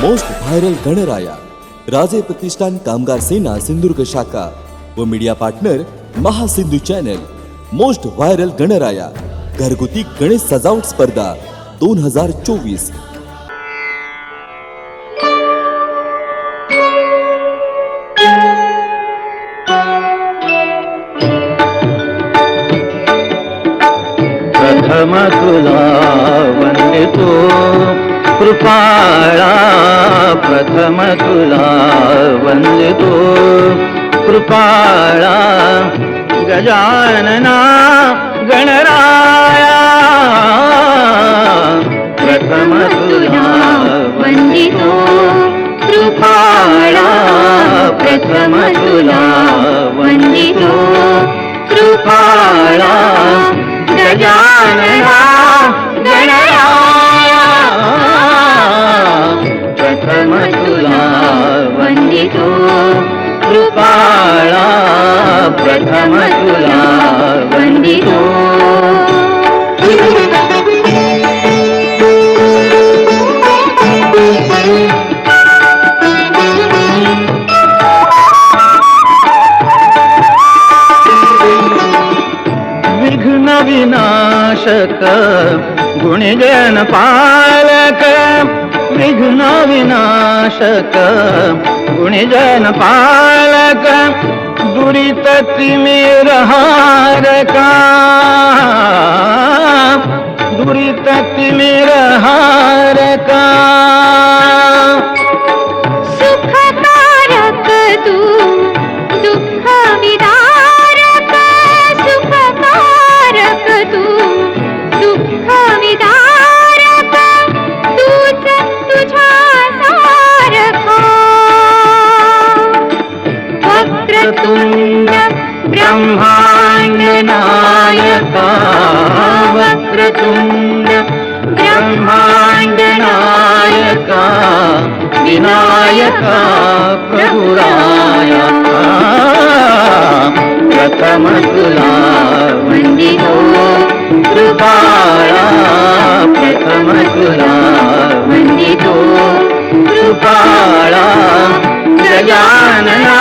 Most viral Ganaraya राजे प्रतिष्ठान कामगार सेना सिंधुदुर्ग शाखा व media partner Mahasindhu channel most viral Ganaraya घरगुती गणेश सजावट स्पर्धा दोन हज़ार चोवीस प्रथम तुला वंदितो कृपाळा प्रथम तुला वंदतो. कृपाळा गजानना गणराया प्रथम तुला वंदितो. कृपाळा प्रथम तुला वंदितो. कृपाळा गजानना परम तुला वंदितो। कृपाळा प्रथम तुला वंदितो। विघ्न विनाशक गुणजन पालक विघ्न विनाशक गुणजन पालक दुरित तिमिर वक्रतुंड ब्रह्मांड नायका वक्रतुंड ब्रह्मांड नायका विनायका प्रभुरायका प्रथम तुला वंदितो कृपाळा प्रथम तुला वंदितो कृपाळा गजानना